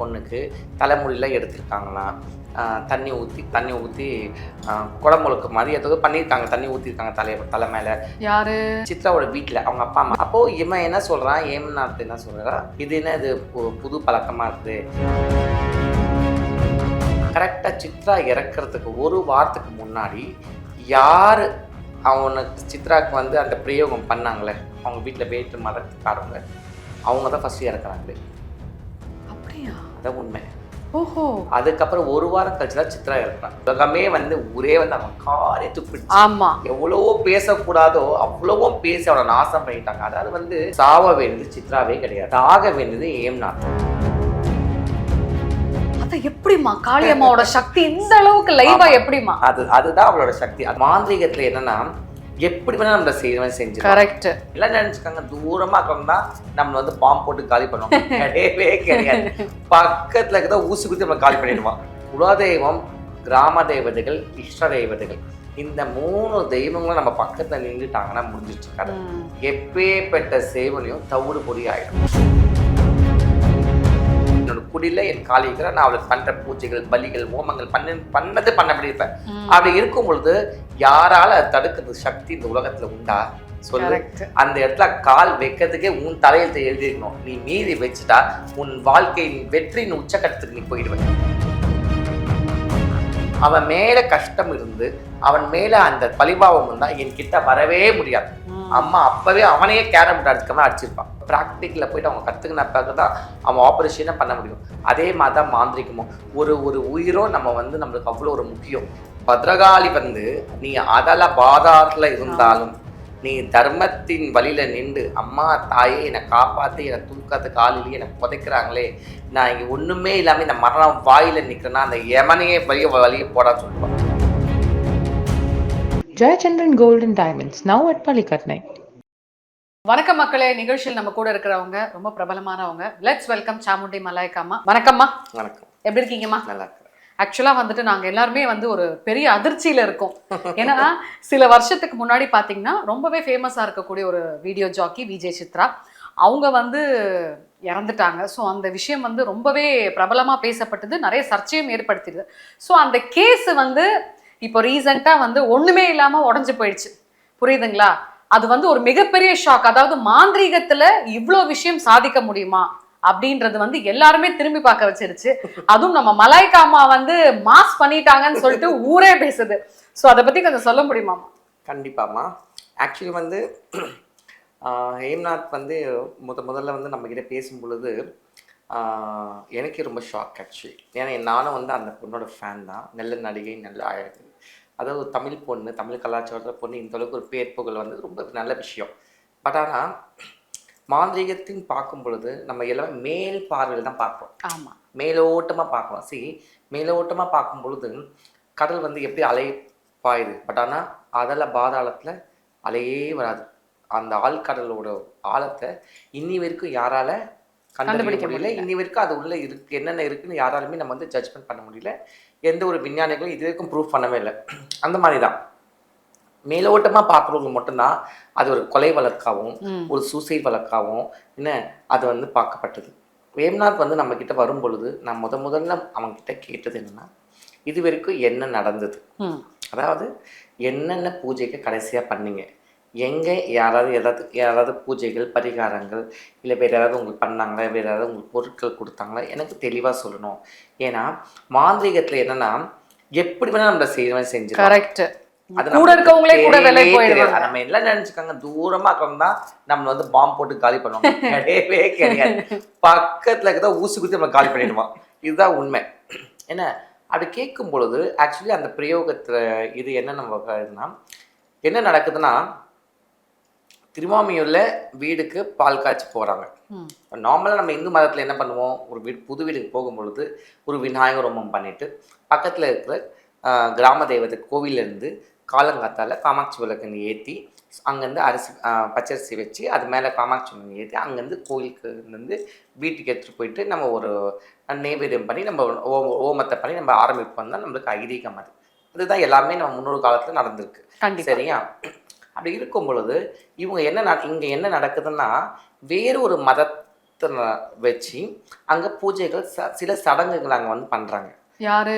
பொண்ணுக்கு தலைமுடியெல்லாம் எடுத்திருக்காங்களாம் தண்ணி ஊற்றி தண்ணி ஊற்றி குடமுழுக்கு மதியத்துக்கு பண்ணியிருக்காங்க. தண்ணி ஊற்றிருக்காங்க தலை தலை மேலே. யாரு? சித்ராவோட வீட்டில் அவங்க அப்பா அம்மா. அப்போ இவன் என்ன சொல்றான் ஏம்நாத் என்ன சொல்றா? இது என்ன இது புது பழக்கமா இருக்குது கரெக்டாக சித்ரா இறக்கறதுக்கு ஒரு வாரத்துக்கு முன்னாடி யார் அவனுக்கு சித்ராக்கு வந்து அந்த பிரயோகம் பண்ணாங்களே? அவங்க வீட்டில் வேற்று மதத்துக்காரவங்க. அவங்க தான் ஃபஸ்ட்டு இறக்குறாங்களே. அதான் உண்மை. ஓஹோ. அதுக்கப்புறம் ஒரு வாரம் கழிச்சு தான் சித்ரா இறக்குறான். உலகமே வந்து ஒரே வந்து அவன் காரே துப்பிடுச்சு. ஆமா. எவ்வளவோ பேசக்கூடாதோ அவ்வளவோ பேசி அவனை நாசம் பண்ணிட்டாங்க. அதாவது வந்து சாவ வேண்டியது சித்ராவே கிடையாது. ஆக வேண்டியது அத எப்படிமா காளியம்மாவோட சக்தி இந்த அளவுக்கு லைவா எப்படிமா அது அதுதான் அவளோட சக்தி. மாந்திரிகத்துல என்னன்னா எப்படி வேணா நம்மள செய்யணும் செஞ்சு கரெக்ட் எல்லாம் நினைச்சுக்காங்க தூரமா இருக்கவங்க தான் நம்மள வந்து பாம்பு போட்டு காலி பண்ணுவோம் கிடையவே கிடையாது. பக்கத்துல இருக்கத ஊசி குத்தி நம்ம காலி பண்ணிடுவான். குலதெய்வம் கிராம தேவதைகள் இஷ்ட தெய்வதைகள் இந்த மூணு தெய்வங்களும் நம்ம பக்கத்துல நின்றுட்டாங்கன்னா முடிஞ்சிச்சு கதை. எப்பேற்பட்ட சேவனையும் தவிடு பொடி ஆயிடும். என்னோட குடியில என் காலி இருக்கிற நான் அவளுக்கு பண்ற பூஜைகள் பலிகள் ஹோமங்கள் பண்ண பண்ணது பண்ணபடி இருப்பேன். அப்படி இருக்கும் பொழுது யாரால தடுக்கிறது சக்தி இந்த உலகத்துல உண்டா? சொல்லு. அந்த இடத்துல கால் வைக்கிறதுக்கே உன் தலையெழுத்தை எழுதிருக்கணும் நீ மீறி வச்சுட்டா உன் வாழ்க்கையின் வெற்றியின் உச்சக்கட்டத்துக்கு நீ போயிடுவ அவன் மேல கஷ்டம் இருந்து அவன் மேல அந்த பழிபாவம் இருந்தா என் கிட்ட வரவே முடியாது. அம்மா அப்பவே அவனையே கேரம் அடிச்சுக்காம அடிச்சிருப்பான். ப்ராக்டிக்கலில் போயிட்டு அவங்க கற்றுக்கின பிறகு தான் அவன் ஆப்ரேஷனே பண்ண முடியும். அதே மாதிரி தான் மாந்திரிக்கமும் ஒரு ஒரு உயிரோ நம்ம வந்து நம்மளுக்கு அவ்வளோ ஒரு முக்கியம். பத்ரகாளி வந்து நீ அதல பாதாரத்தில் இருந்தாலும் நீ தர்மத்தின் வழியில் நின்று அம்மா தாயே என்னை காப்பாற்றி என்னை தூக்காத காலிலேயே என்னை புதைக்கிறாங்களே. நான் இங்கே ஒன்றுமே இல்லாமல் இந்த மரணம் வாயில் நிற்கிறேன்னா அந்த யமனையே வழிய வழியை போட சொல்லுவான் Jayachandran golden diamonds now at at Palikatnai. வணக்கம் மக்களே நிகழ்ச்சியில் நம்ம கூட இருக்கிறவங்க ரொம்ப பிரபலமானவங்க. லெட்ஸ் வெல்கம் சாமுண்டி மலாய்க்காமா வணக்கம்மா. வணக்கம். எப்படி இருக்கீங்கம்மா? நல்லா இருக்கிறேன் ஆக்சுவலா வந்துட்டு நாங்க எல்லாருமே வந்து ஒரு பெரிய அதிர்ச்சியில இருக்கோம். ஏன்னா சில வருஷத்துக்கு முன்னாடி பாத்தீங்கன்னா ரொம்பவே ஃபேமஸா இருக்கக்கூடிய ஒரு வீடியோ ஜாக்கி விஜய் சித்ரா. அவங்க வந்து இறந்துட்டாங்க. ஸோ அந்த விஷயம் வந்து ரொம்பவே பிரபலமா பேசப்பட்டது நிறைய சர்ச்சையும் ஏற்படுத்திடுது. ஸோ அந்த கேஸ் வந்து இப்போ ரீசெண்டாக வந்து ஒண்ணுமே இல்லாம உடஞ்சு போயிடுச்சு. புரியுதுங்களா? அது வந்து ஒரு மிகப்பெரிய ஷாக் அதாவது மாந்திரீகத்துல இவ்வளோ விஷயம் சாதிக்க முடியுமா? அப்படின்றது வந்து எல்லாருமே திரும்பி பார்க்க வச்சிருச்சு. அதுவும் நம்ம மலாய்க்கா அம்மா வந்து மாஸ் பண்ணிட்டாங்கன்னு சொல்லிட்டு ஊரே பேசுது. ஸோ அதை பத்தி கொஞ்சம் சொல்ல முடியுமாமா கண்டிப்பாம்மா ஆக்சுவலி வந்து ஹேம்நாத் வந்து முத முதல்ல வந்து நம்மக்கிட்ட பேசும் பொழுது எனக்கே ரொம்ப ஷாக் ஆக்சுவலி ஏன்னா நானும் வந்து அந்த பொண்ணோட ஃபேன் தான். நல்ல நடிகை நல்ல அழகு அதாவது ஒரு தமிழ் பொண்ணு தமிழ் கலாச்சாரத்தில் பொண்ணு இந்த அளவுக்கு ஒரு பேர் புகழ் வந்து ரொம்ப நல்ல விஷயம். பட் ஆனால் மாந்திரீகத்தின் பார்க்கும் பொழுது நம்ம எல்லாமே மேல் பார்வையில் தான் பார்ப்போம் ஆமா. மேலோட்டமாக பார்க்கலாம் see மேலோட்டமாக பார்க்கும் பொழுது கடல் வந்து எப்படி அலை பாயுது பட் ஆனால் அதில் பாதாளத்தில் அலையே வராது. அந்த ஆழ்கடலோட ஆழத்தை இன்னி வரைக்கும் யாரால கண்டுபிடிக்க முடியல. இன்னி வரைக்கும் அது உள்ள இருக்கு. என்னென்ன இருக்குன்னு யாராலுமே நம்ம வந்து ஜட்ஜ்மெண்ட் பண்ண முடியல. எந்த ஒரு விஞ்ஞானிகளும் இது வரைக்கும் ப்ரூவ் பண்ணவே இல்லை. அந்த மாதிரி தான் மேலோட்டமாக பார்க்குறவங்க மட்டும்தான் அது ஒரு கொலை வழக்காகவும். ஒரு சூசைட் வழக்காகவும் என்ன அது வந்து பார்க்கப்பட்டது. வேம்நாத் வந்து நம்ம கிட்ட வரும் பொழுது நான் முத முதல்ல அவங்க கிட்ட கேட்டது என்னன்னா இது வரைக்கும் என்ன நடந்தது. அதாவது என்னென்ன பூஜைக்கு கடைசியாக பண்ணீங்க? எங்கே யாராவது ஏதாவது யாராவது பூஜைகள் பரிகாரங்கள் இல்லை வேறு யாராவது உங்களுக்கு பண்ணாங்களா வேறு யாராவது உங்களுக்கு பொருட்கள் கொடுத்தாங்களா எனக்கு தெளிவாக சொல்லணும். ஏன்னா மாந்திரீகத்தில் என்னன்னா எப்படி வேணால் நம்மளை செய்யணும் செஞ்சு கரெக்ட் கூட இருக்கவங்களே கூட விலை. போயிடுவாங்க. நம்ம எல்லாம் நினைச்சுக்காங்க தூரமா இருக்கவங்க தான் நம்மள வந்து பாம்பு போட்டு காலி பண்ணுவாங்க. கிடையவே கிடையாது. பக்கத்துல இருக்கத ஊசி குத்தி நம்ம காலி பண்ணிடுவான். இதுதான் உண்மை. என்ன? அப்படி கேட்கும் பொழுது ஆக்சுவலி அந்த பிரயோகத்துல இது என்ன நம்ம என்ன நடக்குதுன்னா திருவாமியூர்ல வீடுக்கு பால் காய்ச்சி போறாங்க. ம். நார்மலாக நம்ம இந்து மதத்தில் என்ன பண்ணுவோம்? ஒரு வீடு புது வீட்டுக்கு போகும் பொழுது ஒரு விநாயகர் ஹோமம் பண்ணிட்டு பக்கத்தில் இருக்கிற கிராம தெய்வத்தை கோவிலேருந்து காலங்காத்தால காமாட்சி விளக்குன்னு ஏற்றி அங்கேருந்து அரிசி பச்சரிசி வச்சு அது மேலே காமாட்சி விளக்கு ஏற்றி அங்கேருந்து கோயிலுக்கு இருந்து வீட்டுக்கு எடுத்துகிட்டு போயிட்டு நம்ம ஒரு நைவேத்தியம் பண்ணி நம்ம ஓமத்தை பண்ணி நம்ம ஆரம்பிப்போம். தான் நம்மளுக்கு ஐதீகம் அது. அதுதான் எல்லாமே நம்ம முன்னொரு காலத்தில் நடந்திருக்கு. சரியா? அப்படி இருக்கும் பொழுது இவங்க என்ன நட- இங்க என்ன நடக்குதுன்னா வேறு ஒரு மத அத்தனை வச்சு அங்கே பூஜைகள் ச- சில சடங்குகள் அங்கே வந்து பண்ணுறாங்க யாரு?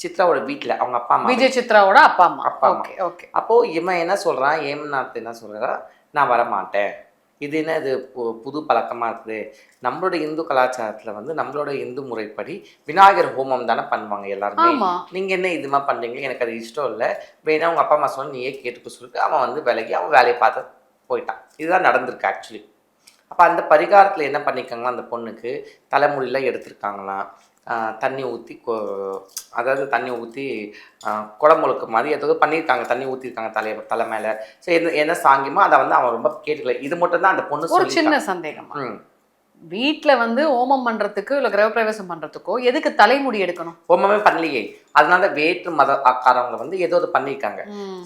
சித்ராவோட வீட்டில் அவங்க அப்பா அம்மா. விஜய் சித்ராவோட அப்பா அம்மா. அப்பா அம்மா. Okay okay. அப்போது இவன் என்ன சொல்கிறான் ஏம்நாத் என்ன சொல்கிறா நான் வரமாட்டேன். இது என்ன இது பு- புது பழக்கமாக இருக்குது? நம்மளோட இந்து கலாச்சாரத்தில் வந்து நம்மளோட இந்து முறைப்படி விநாயகர் ஹோமம் தானே பண்ணுவாங்க எல்லாருமே. நீங்கள் என்ன இதுமா பண்ணுறீங்க எனக்கு அது இஷ்டம் இல்லை. வேணா உங்கள் அப்பா அம்மா சொன்ன நீயே கேட்டுக்க சொல்லிட்டு அவன் வந்து விலகி அவன் வேலையை பார்த்து போயிட்டான். இதுதான் நடந்திருக்கு ஆக்சுவலி அப்போ அந்த பரிகாரத்தில் என்ன பண்ணியிருக்காங்களா அந்த பொண்ணுக்கு தலைமுடியெலாம் எடுத்திருக்காங்களாம். தண்ணி ஊற்றி அதாவது தண்ணி ஊற்றி குடமுழுக்கு மாதிரி ஏதோ பண்ணியிருக்காங்க தண்ணி ஊற்றிருக்காங்க தலை தலை மேலே. சரி என்ன என்ன சாங்கியமோ அதை வந்து அவன் ரொம்ப கேட்டுக்கல. இது மட்டும் தான் அந்த பொண்ணு ஒரு சின்ன சந்தேகமா? வீட்ல வந்து ஓமம் பண்றதுக்கு இல்ல கிரகப்பிரவேசம் பண்றதுக்கோ எதுக்கு தலைமுடி எடுக்கணும்? ஒன்றுமே பண்ணலையே. அதனால வேற்று மத ஆக்காரவங்க வந்து ஏதோ ஒரு பண்ணியிருக்காங்க.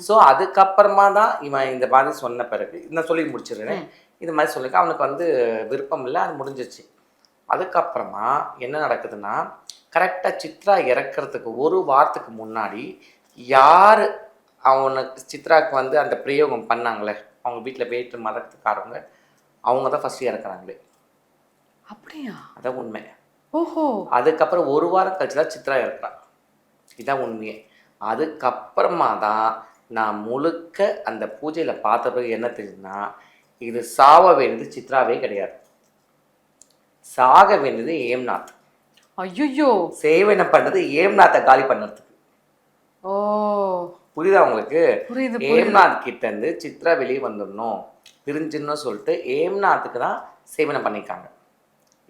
ஸோ அதுக்கப்புறமா தான் இவன் இந்த மாதிரி சொன்ன பிறகு நான் சொல்லி முடிச்சிடுறேன். இது மாதிரி சொல்லிக்க அவனுக்கு வந்து விருப்பம் இல்லை. அது முடிஞ்சிச்சு அதுக்கப்புறமா என்ன நடக்குதுன்னா கரெக்டாக சித்ரா இறக்கிறதுக்கு ஒரு வாரத்துக்கு முன்னாடி யார் அவனுக்கு சித்ராவுக்கு வந்து அந்த பிரயோகம் பண்ணாங்களே அவங்க வீட்டில் வேற்று மதத்துக்காரவங்க அவங்க தான் ஃபஸ்ட்டு இறக்குறாங்களே. அப்படியா? அதான் உண்மை. ஓஹோ. அதுக்கப்புறம் ஒரு வாரம் கழிச்சு தான் சித்ரா இறக்குறான் இதான் உண்மையே. அதுக்கப்புறமா தான் நான் முழுக்க அந்த பூஜையில் பார்த்த பிறகு என்ன தெரியுதுன்னா இது சாவ வேண்டியது சித்ராவே கிடையாது. சாக வேண்டியது ஏம்நாத். ஐயோ சேவனை பண்ணது ஏம்நாத்தை காலி பண்ணுறதுக்கு. ஓ. புரியுதா உங்களுக்கு? புரியுது ஏம்நாத் கிட்ட இருந்து சித்ரா வெளியே வந்துடணும் பிரிஞ்சிடணும் சொல்லிட்டு ஏம்நாத்துக்கு தான் சேவனை பண்ணியிருக்காங்க.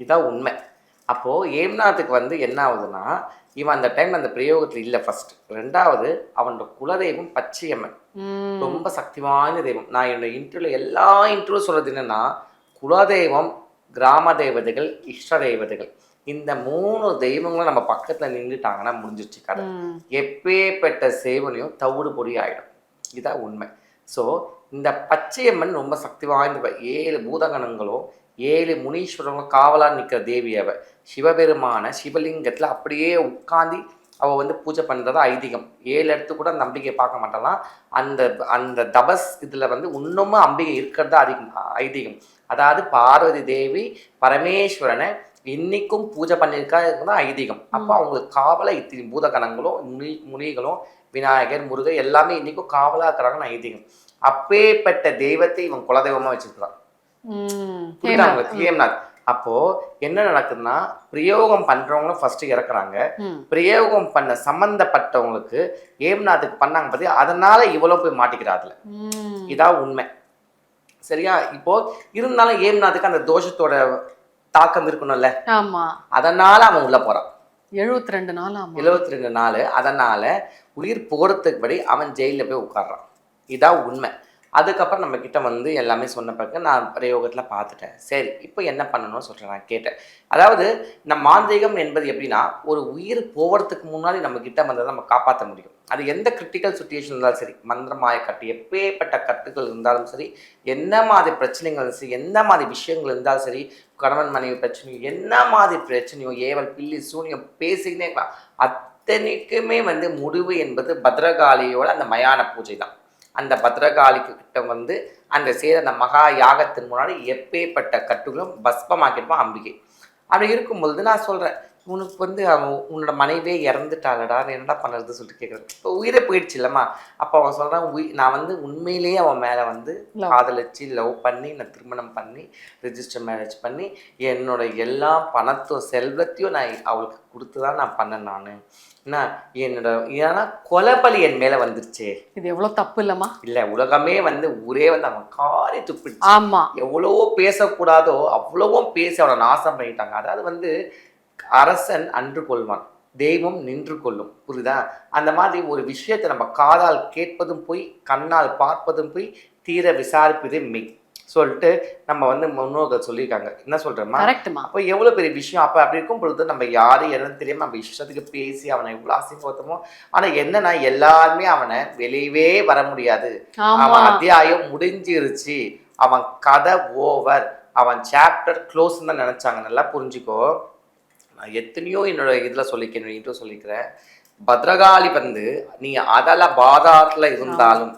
இதான் உண்மை. அப்போது ஏம்நாத்துக்கு வந்து என்ன ஆகுதுன்னா இவன் அந்த டைம் அந்த பிரயோகத்தில் இல்லை ஃபர்ஸ்ட் ரெண்டாவது அவனோட குலதெய்வம் பச்சையம்மன். ரொம்ப சக்தி வாய்ந்த தெய்வம். நான் என்னோட இன்டர்வியூல எல்லா இன்டர்வியூ சொல்றது என்னன்னா குலதெய்வம் கிராம தேவதைகள் இஷ்ட தேவதைகள். இந்த மூணு தெய்வங்களும் நம்ம பக்கத்துல நின்றுட்டாங்கன்னா முடிஞ்சிருச்சு கதை. எப்பேற்பட்ட சேவனையும் தவிடு பொடி ஆயிடும். இதான் உண்மை. ஸோ இந்த பச்சையம்மன் ரொம்ப சக்தி வாய்ந்தவ. ஏழு பூதகணங்களும் ஏழு முனீஸ்வரங்களும் காவலா நிற்கிற தேவி அவ. சிவபெருமான சிவலிங்கத்தில் அப்படியே உட்காந்து அவள் வந்து பூஜை பண்ணுறது ஐதீகம். ஏழு இடத்து கூட அந்த அம்பிகையை பார்க்க மாட்டாலாம் அந்த அந்த தபஸ் இதில் வந்து இன்னமும் அம்பிகை இருக்கிறது அதிகம் ஐதீகம். அதாவது பார்வதி தேவி பரமேஸ்வரனை இன்னைக்கும் பூஜை பண்ணியிருக்கா தான் ஐதீகம். அப்போ அவங்களுக்கு காவலா இத்தனை பூதகணங்களும் முனி முனிகளும் விநாயகர் முருகர் எல்லாமே இன்னைக்கும் காவலா இருக்கிறாங்கன்னு ஐதீகம். அப்பேற்பட்ட தெய்வத்தை இவன் குலதெய்வமா வச்சிருக்கிறான். ஏம்நாத் அப்போ என்ன நடக்குதுன்னா பிரயோகம் பண்றவங்களும் ஃபர்ஸ்ட் இறக்குறாங்க. பிரயோகம் பண்ண சம்பந்தப்பட்டவங்களுக்கு ஏம்நாத்துக்கு பண்ணாங்க பத்தி அதனால இவ்வளவு போய் மாட்டிக்கிறாதுல ம். இதான் உண்மை. சரியா? இப்போ இருந்தாலும் ஏம்நாத்துக்கு அந்த தோஷத்தோட தாக்கம் இருக்கணும்ல. ஆமா. அதனால அவன் உள்ள போறான். எழுபத்தி ரெண்டு நாள் எழுபத்தி ரெண்டு நாள். அதனால உயிர் போகிறதுக்கு படி அவன் ஜெயிலில் போய் உட்கார்றான். இதான் உண்மை. அதுக்கப்புறம் நம்ம கிட்ட வந்து எல்லாமே சொன்ன பிறகு நான் பிரயோகத்தில் பார்த்துட்டேன். சரி இப்போ என்ன பண்ணணும்னு சொல்கிறேன் நான் கேட்டேன். அதாவது நம் மாந்திரிகம் என்பது எப்படின்னா ஒரு உயிர் போகிறதுக்கு முன்னாடி நம்ம கிட்ட வந்ததை நம்ம காப்பாற்ற முடியும். அது எந்த கிரிட்டிக்கல் சுச்சுவேஷன் இருந்தாலும் சரி மந்திரமாய கட்டு எப்பேற்பட்ட கட்டுகள் இருந்தாலும் சரி என்ன மாதிரி பிரச்சனைகள் சரி என்ன மாதிரி விஷயங்கள் இருந்தாலும் சரி கணவன் மனைவி பிரச்சனையோ என்ன மாதிரி பிரச்சனையோ ஏவல் பில்லி சூனியம் பேசிக்கினே அத்தனைக்குமே வந்து முடிவு என்பது பத்ரகாளியோட அந்த மயான பூஜை தான். அந்த பத்ரகாளிக்கு கிட்ட வந்து அந்த செய்த அந்த மகா யாகத்தின் முன்னாடி எப்பேற்பட்ட கட்டுகளும் பஸ்பமாக்கிருப்பான் அம்பிகை. அப்படி இருக்கும்பொழுது நான் சொல்கிறேன் உனக்கு வந்து அவன் உன்னோட மனைவியே இறந்துட்டாளடா என்னடா பண்ணுறது சொல்லிட்டு கேட்குறேன் இப்போ உயிரே போயிடுச்சு இல்லைம்மா. அப்போ அவன் சொல்கிறான் உயிர் நான் வந்து உண்மையிலேயே அவன் மேலே வந்து. காதலிச்சு லவ் பண்ணி நான் திருமணம் பண்ணி ரிஜிஸ்டர் மேரேஜ் பண்ணி என்னோட எல்லா பணத்தும் செல்வத்தையும் நான் அவளுக்கு கொடுத்து தான் நான் பண்ணேன் நான். என்ன? என்னோட ஏன்னா கொலைபலி என் மேலே வந்துருச்சே. இது எவ்வளவு தப்பு இல்லம்மா. இல்லை உலகமே வந்து ஊரே வந்து அவன் காரி துப்பிடுச்சு. ஆமா. எவ்வளவோ பேசக்கூடாதோ அவ்வளவும் பேசி அவனை நாசம் பண்ணிட்டாங்க. அதாவது வந்து அரசன் அன்று கொள்வான். தெய்வம் நின்று கொள்ளும். புரியுதா? அந்த மாதிரி ஒரு விஷயத்தை நம்ம காதால் கேட்பதும் போய் கண்ணால் பார்ப்பதும் போய் தீர விசாரிப்பதே மெய். சொல்லிட்டு நம்ம வந்து முன்னோர்கள் சொல்லியிருக்காங்க. என்ன கரெக்ட்மா அப்போ எவ்வளோ பெரிய விஷயம்? அப்போ அப்படி இருக்கும் பொழுது நம்ம யாரும் என்னன்னு தெரியாம நம்ம இஷ்டத்துக்கு பேசி அவனை எவ்வளோ அசிங்கப்படுத்தமோ ஆனால் என்னன்னா எல்லாருமே அவனை வெளியவே வர முடியாது. அவன் அத்தியாயம் முடிஞ்சிருச்சு. அவன் கதை ஓவர் அவன் சாப்டர் க்ளோஸ் தான் நினைச்சாங்க. நல்லா புரிஞ்சுக்கோ. நான் எத்தனையோ என்னோட இதில் சொல்லிக்கிறேன் இன்ட்ரோ சொல்லிக்கிறேன். பத்ரகாளி வந்து நீ அதல பாதாரத்தில் இருந்தாலும்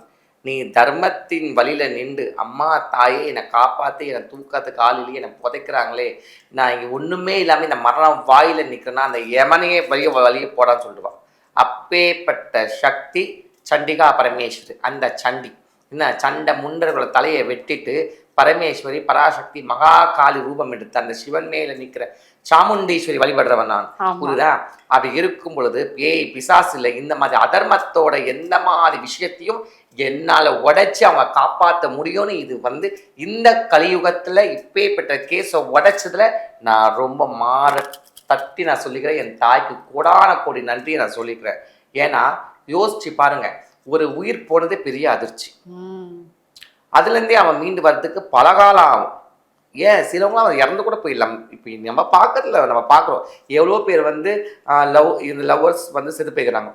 நீ தர்மத்தின் வழியில் நின்று அம்மா தாயே என்னை காப்பாற்றி என்னை தூக்கத்து காலிலேயே என்னை புதைக்கிறாங்களே. நான் இங்கே ஒன்றுமே இல்லாமல் இந்த மரணம் வாயில் நிற்கிறேன்னா அந்த யமனையே வழிய வழியை போடான்னு சொல்லிடுவான் அப்பேற்பட்ட சக்தி சண்டிகா பரமேஸ்வரி அந்த சண்டி. என்ன சண்டை முண்டர்களை தலையை வெட்டிட்டு பரமேஸ்வரி பராசக்தி மகா காளி ரூபம் எடுத்து அந்த சிவன் மேலே நிற்கிற சாமுண்டீஸ்வரி வழிபடுறவன் நான். புரியுதா? அப்படி இருக்கும் பொழுது பேய் பிசாசு இல்லை இந்த மாதிரி அதர்மத்தோட எந்த மாதிரி விஷயத்தையும் என்னால உடைச்சு அவங்க காப்பாற்ற முடியும்னு இது வந்து இந்த கலியுகத்துல இப்பேற்பட்ட கேஸை உடைச்சதுல நான் ரொம்ப மாற தட்டி நான் சொல்லிக்கிறேன். என் தாய்க்கு கோடான கோடி நன்றியை நான் சொல்லிக்கிறேன். ஏன்னா யோசிச்சு பாருங்க ஒரு உயிர் போனதே பெரிய அதிர்ச்சி. அதுலேருந்தே அவன் மீண்டு வர்றதுக்கு பல காலம் ஆகும். ஏன் சிலவங்க அவன் இறந்து கூட போயிடலாம். இப்போ நம்ம பார்க்கறதுல நம்ம பார்க்குறோம் எவ்வளோ பேர் வந்து லவ் இந்த லவ்வர்ஸ் வந்து செத்து போய்க்கிறாங்க.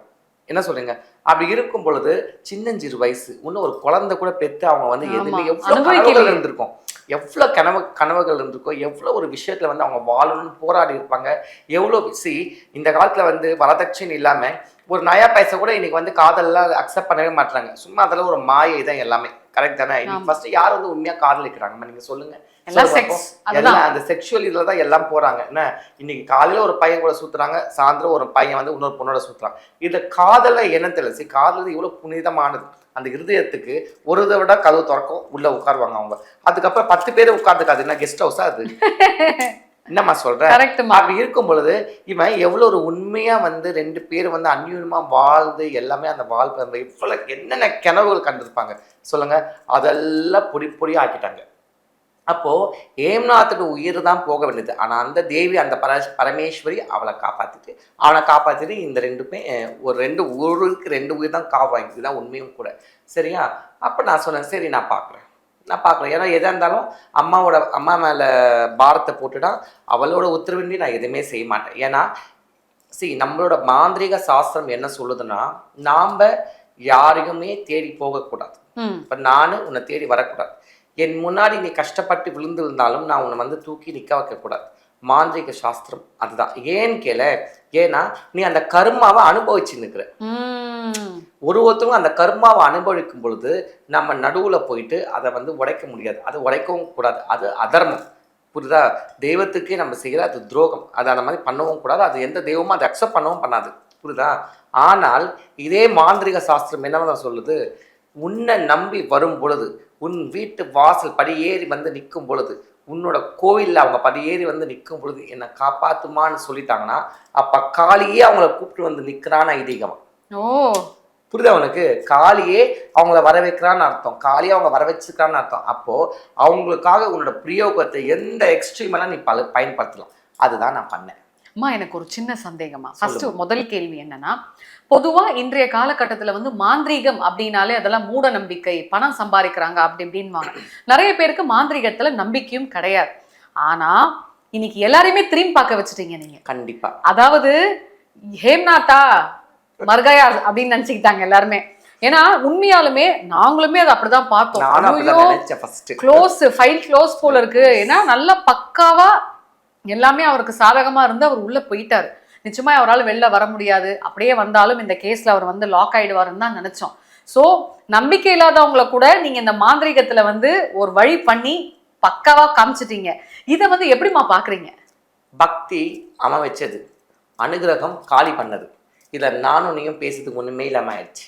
என்ன சொல்றீங்க? அப்படி இருக்கும் பொழுது சின்னஞ்சிறு வயசு இன்னும் ஒரு குழந்தை கூட பெற்று அவங்க வந்து. எதுவுமே எவ்வளோ. கனவுகள் இருந்திருக்கும். எவ்வளோ கனவு கனவுகள் இருந்திருக்கும். எவ்வளோ ஒரு விஷயத்துல வந்து அவங்க வாழணும்னு போராடி இருப்பாங்க. எவ்வளோ சி இந்த காலத்துல வந்து வரதட்சணை இல்லாம ஒரு நயா பைசா கூட இன்னைக்கு வந்து காதல்லாம் அக்செப்ட் பண்ணவே மாட்டாங்க சும்மா அதெல்லாம் ஒரு மாயை தான் எல்லாமே. கரெக்ட் தானே? இன்னைக்கு ஃபர்ஸ்ட் யார் வந்து உண்மையா காதலிக்கிறாங்க நீங்க சொல்லுங்க. எல்லாம் அந்த செக்ஷுவல் இதுல தான் எல்லாம் போறாங்க. என்ன? இன்னைக்கு காலையில ஒரு பையன் கூட சுத்துறாங்க சாயந்தரம் ஒரு பையன் வந்து இன்னொரு பொண்ணோட சுத்துறாங்க இது காதல என்ன தெரியல? காதல் இவ்வளவு புனிதமானது. அந்த இருதயத்துக்கு ஒரு இதை விட கதவு திறக்கும் உள்ள உட்காருவாங்க அவங்க. அதுக்கப்புறம் பத்து பேர் உட்கார்ந்துக்காது. என்ன கெஸ்ட் ஹவுஸா அது? என்னம்மா கரெக்ட்மா அப்படி இருக்கும் பொழுது இவன் எவ்வளவு ஒரு உண்மையா வந்து ரெண்டு பேர் வந்து அந்யூனமா வாழ்ந்து எல்லாமே அந்த வாழ்க்கை அந்த இவ்வளவு என்னென்ன கனவுகள் கண்டிருப்பாங்க? சொல்லுங்க. அதெல்லாம் பொடி பொடியா ஆக்கிட்டாங்க. அப்போ ஏம்நாத்தோட உயிர் தான் போக வேண்டியது. ஆனா அந்த தேவி அந்த பர பரமேஸ்வரி அவளை காப்பாத்திட்டு அவனை காப்பாத்திட்டு இந்த ரெண்டுமே ஒரு ரெண்டு ஊருக்கு ரெண்டு உயிர் தான் காவாங்க. இதுதான் உண்மையும் கூட. சரியா? அப்ப நான் சொன்னேன் சரி நான் பார்க்குறேன். நான் பார்க்குறேன் ஏன்னா எதா இருந்தாலும் அம்மாவோட அம்மா மேல பாரத்தை போட்டுட்டா அவளோட உத்தரவின்றி நான் எதுவுமே செய்ய மாட்டேன். ஏன்னா சி நம்மளோட மாந்திரீக சாஸ்திரம் என்ன சொல்லுதுன்னா நாம யாரையுமே தேடி போகக்கூடாது. இப்போ நான் உன்னை தேடி வரக்கூடாது. என் முன்னாடி நீ கஷ்டப்பட்டு விழுந்திருந்தாலும் நான் உன்னை வந்து தூக்கி நிற்க வைக்கக்கூடாது. மாந்திரிக சாஸ்திரம் அதுதான். ஏன்னு கேள ஏன்னா நீ அந்த கர்மாவை அனுபவிச்சு நிற்கிற ஒரு ஒருத்தவங்க அந்த கர்மாவை அனுபவிக்கும் பொழுது நம்ம நடுவில் போயிட்டு அதை வந்து உடைக்க முடியாது. அது உடைக்கவும் கூடாது. அது அதர்மம். புரியுதா? தெய்வத்துக்கே நம்ம செய்கிற அது துரோகம். அது அந்த மாதிரி பண்ணவும் கூடாது. அது எந்த தெய்வமும் அதை அக்செப்ட் பண்ணவும் பண்ணாது. புரியுதா? ஆனால் இதே மாந்திரிக சாஸ்திரம் தான் சொல்லுது? உன்னை நம்பி வரும் பொழுது உன் வீட்டு வாசல் படியேறி வந்து நிற்கும் பொழுது உன்னோட கோயிலில் அவங்க படியேறி வந்து நிற்கும் பொழுது என்னை காப்பாற்றுமான்னு சொல்லிட்டாங்கன்னா அப்போ காளியே அவங்கள கூப்பிட்டு வந்து நிற்கிறான்னு ஐதீகம். ஓ. புரியுதா உனக்கு? காளியே அவங்கள வர வைக்கிறான்னு அர்த்தம். காளியே அவங்க வர வச்சுக்கிறான்னு அர்த்தம். அப்போ அவங்களுக்காக உன்னோட பிரயோகத்தை எந்த எக்ஸ்ட்ரீமெல்லாம் நீ பல பயன்படுத்தலாம். அதுதான் நான் பண்ணேன். அம்மா எனக்கு ஒரு சின்ன சந்தேகமா? ஃபர்ஸ்ட் முதல் கேள்வி என்னன்னா பொதுவா இன்றைய காலகட்டத்துல வந்து மாந்திரீகம் அப்படின்னாலே அதெல்லாம் மூட நம்பிக்கை பணம் சம்பாதிக்கிறாங்க அப்படி இப்படின்வாங்க நிறைய பேருக்கு மாந்திரீகத்துல நம்பிக்கையும் கிடையாது. ஆனா இன்னைக்கு எல்லாரையுமே திரும்பி பார்க்க வச்சுட்டீங்க நீங்க. கண்டிப்பா. அதாவது ஹேம்நாத்தா மர்கயா அப்படின்னு நினைச்சுக்கிட்டாங்க எல்லாருமே. ஏன்னா உண்மையாலுமே நாங்களுமே அதை அப்படிதான் பார்த்தோம். க்ளோஸ் ஃபைல் க்ளோஸ் போல இருக்கு. ஏன்னா நல்ல பக்காவா எல்லாமே அவருக்கு சாதகமா இருந்து அவர் உள்ள போயிட்டாரு. நிச்சயமா அவரால் வெளில வர முடியாது. அப்படியே வந்தாலும் இந்த கேஸ்ல அவர் வந்து லாக் ஆயிடுவாருன்னு தான் நினைச்சோம். ஸோ நம்பிக்கை இல்லாதவங்கள கூட நீங்க இந்த மாந்திரீகத்துல வந்து ஒரு வழி பண்ணி பக்காவா காமிச்சிட்டீங்க. இதை வந்து எப்படிம்மா பாக்குறீங்க? பக்தி அவன் வச்சது. அனுகிரகம் காளி பண்ணது. இதுல நானும் நீயும் பேசுறதுக்கு ஒண்ணுமே இல்லாம ஆயிடுச்சு.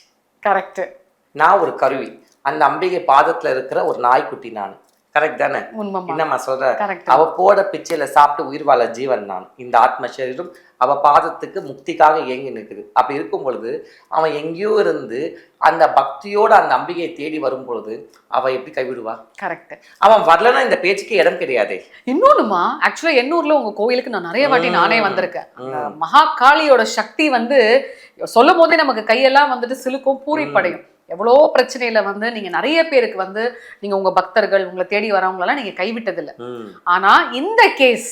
கரெக்ட் நான் ஒரு கருவி. அந்த அம்பிகை பாதத்துல இருக்கிற ஒரு நாய்க்குட்டி நான். கரெக்ட் தானே? என்னம்மா சொல்ற? அவ போட பிச்சையில சாப்பிட்டு உயிர் வாழ ஜீவன் நான். இந்த ஆத்ம சரீரம் அவ பாதத்துக்கு முக்திக்காக ஏங்கி நிற்குது. அப்படி இருக்கும் பொழுது அவன் எங்கேயோ இருந்து அந்த பக்தியோட அந்த அம்பிகையை தேடி வரும் பொழுது அவ எப்படி கைவிடுவா? கரெக்ட் அவன் வரலன்னா இந்த பேச்சுக்கு இடம் கிடையாதே. இன்னொன்னுமா ஆக்சுவலா எண்ணூர்ல உங்க கோயிலுக்கு நான் நிறைய வாட்டி. நானே வந்திருக்கேன். அந்த ம். மகா காளியோட சக்தி வந்து சொல்லும் போதே நமக்கு கையெல்லாம் வந்துட்டு சிலுக்கும் பூரிப்படையும். எவ்வளோ பிரச்சனையில வந்து நீங்க நிறைய பேருக்கு வந்து நீங்க உங்க பக்தர்கள் உங்களை தேடி வரவங்களெல்லாம் நீங்க கைவிட்டதில்ல. ஆனா இந்த கேஸ்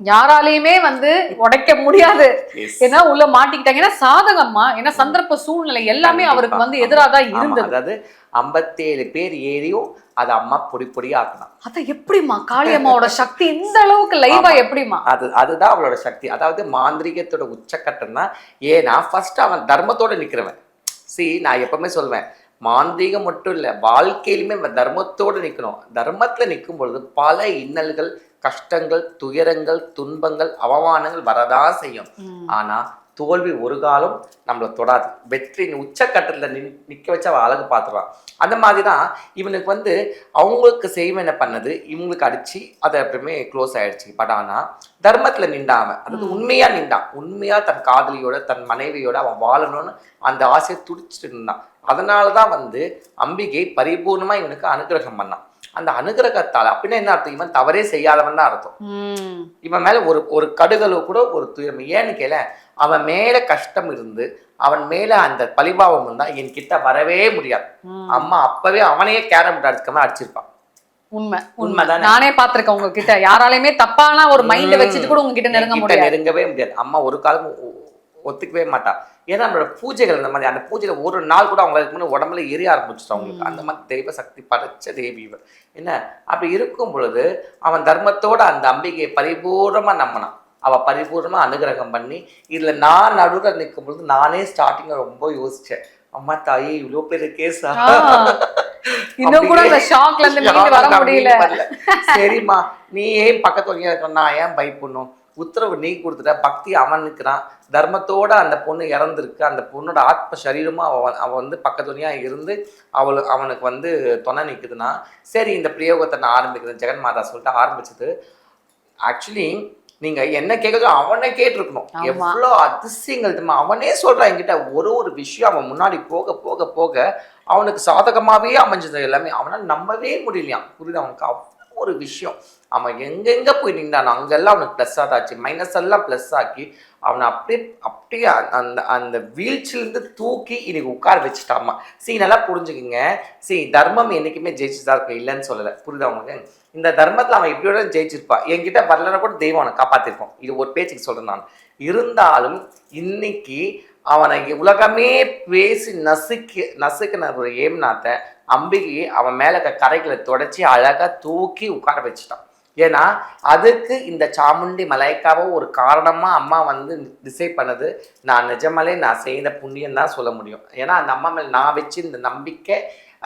யாராலையுமே வந்து உடைக்க முடியாது. ஏன்னா உள்ள மாட்டிக்கிட்டாங்க. ஏன்னா சாதகமா ஏன்னா சந்தர்ப்ப சூழ்நிலை எல்லாமே அவருக்கு வந்து. எதிராக தான் இருந்தது. அதாவது ஐம்பத்தேழு பேர் ஏறியும் அதை அம்மா பொடி பொடியா ஆக்கினான் அத எப்படிமா காளியம்மாவோட சக்தி இந்த அளவுக்கு லைவா. எப்படிமா அது அதுதான் அவளோட சக்தி. அதாவது மாந்திரிகத்தோட உச்சக்கட்டம் தான் ஏன்னா ஃபர்ஸ்ட் அவன் தர்மத்தோட நிக்கிறவன். சி நான் எப்பவுமே சொல்வேன் மாந்திரீகம் மட்டும் இல்லை வாழ்க்கையிலுமே தர்மத்தோடு நிற்கணும் தர்மத்தில் நிற்கும் பொழுது பல இன்னல்கள் கஷ்டங்கள் துயரங்கள் துன்பங்கள் அவமானங்கள் வரதான் செய்யும் ம். தோல்வி ஒரு காலம் நம்மளை தொடாது. வெற்றியின் உச்சக்கட்டத்தில் நின் நிற்க வச்சு அவள் அழகு பார்த்துருவான் அந்த மாதிரி தான் இவனுக்கு வந்து அவங்களுக்கு செய்வன பண்ணது? இவங்களுக்கு அடிச்சு அதை அப்புறமே க்ளோஸ் ஆயிடுச்சு. பட் ஆனா தர்மத்துல நின்றாம அதாவது உண்மையா நின்றான். உண்மையா தன் காதலியோட தன் மனைவியோட அவன் வாழணும்னு அந்த ஆசையை துடிச்சிட்டு இருந்தான் அதனால தான் வந்து அம்பிகை பரிபூர்ணமா இவனுக்கு அனுகிரகம் பண்ணான். அந்த அனுகிரகத்தால் அப்படின்னா என்ன அர்த்தம்? இவன் தவறே செய்யாதவன் தான் அர்த்தம். இவன் மேல ஒரு ஒரு கடுகளவு கூட ஒரு துயரம். ஏன்னு கேள அவன் மேல கஷ்டம் இருந்து அவன் மேல அந்த பழிபாவம் இருந்தா என் கிட்ட வரவே முடியாது. அம்மா அப்பவே அவனையே கேரம் போர்டு அடிச்சுக்காம அடிச்சிருப்பான் உண்மை உண்மை. உண்மைதானே? நானே பாத்திருக்கேன் உங்ககிட்ட. யாராலையுமே தப்பான ஒரு மைண்ட. வச்சுட்டு கூட உங்ககிட்ட நெருங்க முடியாது. நெருங்கவே முடியாது. அம்மா ஒரு காலம் ஒத்துக்கவே மாட்டா. ஏன்னா நம்மளோட பூஜைகள் அந்த மாதிரி அந்த பூஜையில ஒரு நாள் கூட அவங்களுக்கு முன்ன உடம்புல எரிய ஆரம்பிச்சிட்டோம் அவங்களுக்கு. அந்த மாதிரி தெய்வ சக்தி படைச்ச தேவி இவர் என்ன? அப்படி இருக்கும் பொழுது அவன் தர்மத்தோட அந்த அம்பிகையை பரிபூர்ணமா நம்பினான். அவ பரிபூர்ணமா அனுகிரகம் பண்ணி இதுல நான் நடுவில் நிற்கும் பொழுது நானே ஸ்டார்டிங்ல ரொம்ப யோசிச்சேன். அம்மா தாயே இவ்வளோ பெரிய கேஸா. இன்னும் கூட அந்த ஷாக்ல இருந்து மீண்டு வர முடியல. சரிம்மா நீ ஏன் பக்கத்து வழியா இருக்க நான் ஏன் பயப்படணும்? உத்தரவு நீ கொடுத்துட்ட. பக்தி அவன் நிற்கிறான் தர்மத்தோட அந்த பொண்ணு இறந்துருக்கு. அந்த பொண்ணோட ஆத்ம சரீரமும் அவன் அவன் வந்து பக்கத்து வழியா இருந்து அவள் அவனுக்கு வந்து துணை நிற்குதுன்னா சரி இந்த பிரயோகத்தை நான் ஆரம்பிக்கிறேன். ஜெகன் மாதா சொல்லிட்டு ஆரம்பிச்சது. ஆக்சுவலி நீங்க என்ன கேட்குறதோ அவனே கேட்டிருக்கணும். எவ்வளோ அதிசயங்கள் தெரியுமா? அவனே சொல்றான் என்கிட்ட ஒரு ஒரு விஷயம் அவன் முன்னாடி போக போக போக அவனுக்கு சாதகமாகவே அமைஞ்சது எல்லாமே. அவனால் நம்பவே முடியலையாம். புரியுது அவனுக்கு ஒரு விஷயம். அவன் எங்கெங்க போய் நின்றானோ அங்கெல்லாம் அவனுக்கு ப்ளஸ்ஸாக தான் ஆச்சு மைனஸ் எல்லாம் ப்ளஸ் ஆக்கி அவனை அப்படியே அப்படியே அந்த அந்த வீழ்ச்சியிலேருந்து தூக்கி இன்னைக்கு உட்கார வச்சுட்டாமா சரி நல்லா புரிஞ்சுக்குங்க. சரி தர்மம் என்னைக்குமே ஜெயிச்சுதான் இருக்கும். இல்லைன்னு சொல்லலை. புரியுதா உங்களுக்கு? இந்த தர்மத்தில் அவன் எப்படியோட ஜெயிச்சிருப்பான் என்கிட்ட வரலன்னா கூட தெய்வம் அவனை காப்பாற்றிருப்பான் இது ஒரு பேச்சுக்கு சொல்கிறேன் நான். இருந்தாலும் இன்னைக்கு அவனை உலகமே பேசி நசுக்கி நசுக்கின ஒரு அம்பிகையை அவன் மேலே இருக்க கரைகளை தொடச்சி அழகாக தூக்கி உட்கார வச்சுட்டான். ஏன்னா அதுக்கு இந்த சாமுண்டி மலைக்காவும் ஒரு காரணமாக அம்மா வந்து டிசைட் பண்ணது நான் நிஜமாலே நான் செய்த புண்ணியம் தான் சொல்ல முடியும். ஏன்னா அந்த அம்மா மேலே நான் வச்சு இந்த நம்பிக்கை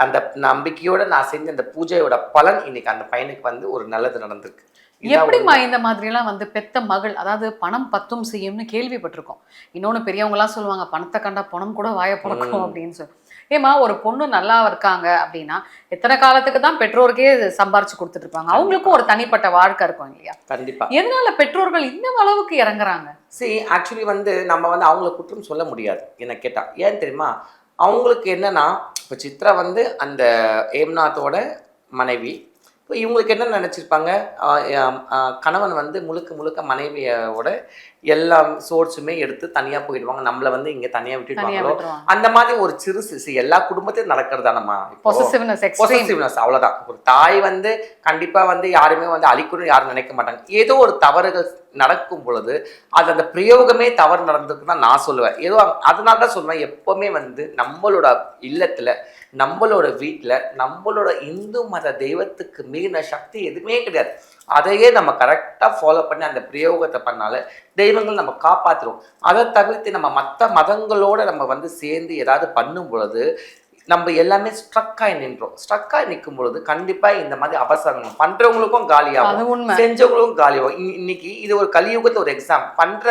அந்த நம்பிக்கையோட நான் செஞ்ச அந்த பூஜையோட பலன் இன்னைக்கு அந்த பையனுக்கு வந்து ஒரு நல்லது நடந்திருக்கு. எப்படிம்மா இந்த மாதிரி எல்லாம் வந்து பெத்த மகள் அதாவது பணம் பத்தும் செய்யும்னு கேள்விப்பட்டிருக்கோம். இன்னொன்னு பெரியவங்க எல்லாம் சொல்லுவாங்க பணத்தை கண்டா பணம் கூட வாய பிறக்கும். அப்படின்னு சொல்லி. ஏமா ஒரு பொண்ணு நல்லா இருக்காங்க அப்படின்னா எத்தனை காலத்துக்கு தான் பெற்றோருக்கே சம்பாரிச்சு கொடுத்துட்டு இருப்பாங்க அவங்களுக்கும் ஒரு தனிப்பட்ட வாழ்க்கை இருக்கும் இல்லையா? கண்டிப்பா. எதனால பெற்றோர்கள் இந்த அளவுக்கு இறங்குறாங்க? See ஆக்சுவலி வந்து நம்ம வந்து அவங்கள குற்றம் சொல்ல முடியாது என்ன கேட்டா. ஏன் தெரியுமா? அவங்களுக்கு என்னன்னா இப்போ சித்ரா வந்து அந்த ஏம்நாத்தோட மனைவி. இப்போ இவங்களுக்கு என்ன நினச்சிருப்பாங்க? கணவன் வந்து முழுக்க முழுக்க மனைவியோட எல்லா சோர்ஸுமே எடுத்து தனியாக போயிடுவாங்க. நம்மளை வந்து இங்கே தனியாக தனியா விட்டுடுவாங்களோ அந்த மாதிரி ஒரு சிறு சிறு எல்லா குடும்பத்திலும் நடக்கிறதானம்மா பொசசிவ்னஸ் அவ்வளோதான் ஒரு தாய் வந்து கண்டிப்பாக வந்து யாருமே வந்து அழிக்கணும்னு யாரும் நினைக்க மாட்டாங்க. ஏதோ ஒரு தவறுகள் நடக்கும் பொழுது அது அந்த பிரயோகமே தவறு நடந்திருக்கு தான் நான் சொல்லுவேன். ஏதோ அதனால தான் சொல்லுவேன். எப்போவுமே வந்து நம்மளோட இல்லத்தில் நம்மளோட வீட்டில் நம்மளோட இந்து மத தெய்வத்துக்கு மீறின சக்தி எதுவுமே கிடையாது. அதையே நம்ம கரெக்டாக ஃபாலோ பண்ணி அந்த பிரயோகத்தை பண்ணால தெய்வங்கள் நம்ம காப்பாற்றுறோம் அதை தவிர்த்து நம்ம மற்ற மதங்களோட நம்ம வந்து சேர்ந்து ஏதாவது பண்ணும் பொழுது நம்ம எல்லாமே ஸ்ட்ரக்காகி நின்றோம். ஸ்ட்ரக்காகி நிற்கும் பொழுது கண்டிப்பாக இந்த மாதிரி அவசரங்கள் பண்ணுறவங்களுக்கும் காலியாகும். செஞ்சவங்களுக்கும் காலியாகும். இன்னைக்கு இது ஒரு கலியுகத்தில் ஒரு எக்ஸாம் பண்ணுற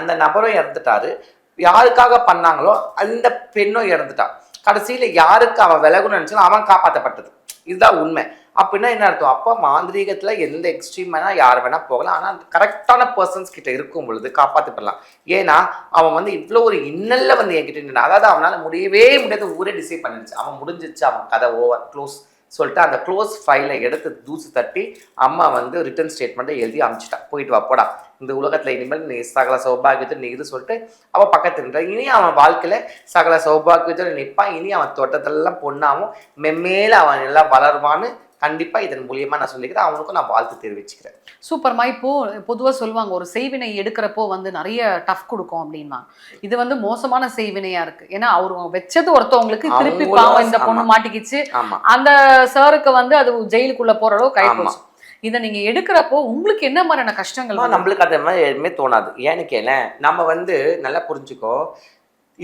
அந்த நபரும் இறந்துட்டாரு. யாருக்காக பண்ணாங்களோ அந்த பெண்ணும் இறந்துட்டான் கடைசியில் யாருக்கு அவன் விலகுன்னு நினச்சாலும் அவன் காப்பாற்றப்பட்டது இதுதான் உண்மை. அப்படின்னா என்ன அர்த்தம்? அப்போ மாந்திரீகத்தில் எந்த எக்ஸ்ட்ரீம் வேணால் யார் வேணால் போகலாம். ஆனால் கரெக்டான பர்சன்ஸ் கிட்ட இருக்கும் பொழுது காப்பாற்றப்படலாம் ஏன்னா அவன் வந்து இவ்வளோ ஒரு இன்னலில் வந்து என்கிட்ட நின்று அதாவது அவனால் முடியவே முடியாத ஊரே டிசைட் பண்ணிடுச்சு. அவன் முடிஞ்சிச்சு அவன் கதை ஓவர் க்ளோஸ் சொல்லிட்டு அந்த க்ளோஸ் ஃபைலை எடுத்து தூசு தட்டி அம்மா வந்து ரிட்டர்ன் ஸ்டேட்மெண்ட்டை எழுதி அனுப்பிச்சிட்டா. போயிட்டு வா போடா. இந்த உலகத்தில் இனிமேல் நீ சகல சௌபாகியத்தை நீ இது சொல்லிட்டு அவள் பக்கத்து நின்றா. இனி அவன் வாழ்க்கையில் சகல சௌபாகியத்தில் நிற்பான் இனி அவன் தோட்டத்திலலாம் பொண்ணாவும் மெம்மேல அவன் எல்லாம் வளருவான்னு கண்டிப்பாக இதன் மூலியமாக நான் சொல்லிக்கிறேன். அவனுக்கும் நான் வாழ்த்து தெரிவிச்சுக்கிறேன். சூப்பர்மா இப்போ பொதுவா சொல்லுவாங்க ஒரு செய்வினை எடுக்கிறப்போ வந்து நிறைய டஃப் கொடுக்கும் அப்படின்வாங்க இது வந்து மோசமான செய்வினையா இருக்கு. ஏன்னா அவர் வச்சது ஒருத்தவங்களுக்கு திருப்பி பாவம் இந்த பொண்ணு. மாட்டிக்கிச்சு. அந்த சாருக்கு வந்து அது ஜெயிலுக்குள்ள போற அளவு கை ஆமா. போச்சு இதை நீங்க எடுக்கிறப்போ உங்களுக்கு என்ன மாதிரியான கஷ்டங்கள்? நம்மளுக்கு அந்த மாதிரி எதுவுமே தோணாது. ஏன்னு கேளேன் நம்ம வந்து நல்லா புரிஞ்சுக்கோ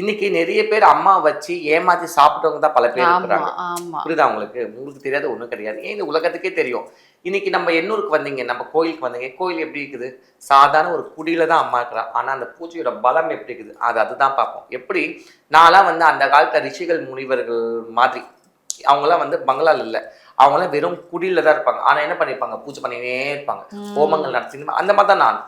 இன்னைக்கு நிறைய பேர் அம்மா வச்சு ஏமாத்தி சாப்பிட்டவங்க தான் பல பேர் இருக்கிறாங்க. புரியுதா உங்களுக்கு? உங்களுக்கு தெரியாது ஒன்றும் கிடையாது. ஏன் இந்த உலகத்துக்கே தெரியும்? இன்னைக்கு நம்ம எண்ணூருக்கு வந்தீங்க நம்ம கோயிலுக்கு வந்தீங்க. கோயில் எப்படி இருக்குது? சாதாரண ஒரு குடியில தான் அம்மா இருக்கிறா. ஆனா அந்த பூஜையோட பலம் எப்படி இருக்குது? அது அதுதான் பார்ப்போம். எப்படி? நான்லாம் வந்து அந்த காலத்துல ரிஷிகள் முனிவர்கள் மாதிரி. அவங்களாம் வந்து பங்களால இல்லை. அவங்களாம் வெறும் குடியில தான் இருப்பாங்க. ஆனா என்ன பண்ணிருப்பாங்க? பூஜை பண்ணினே இருப்பாங்க. ஹோமங்கள் நடத்தி அந்த மாதிரி தான் நான்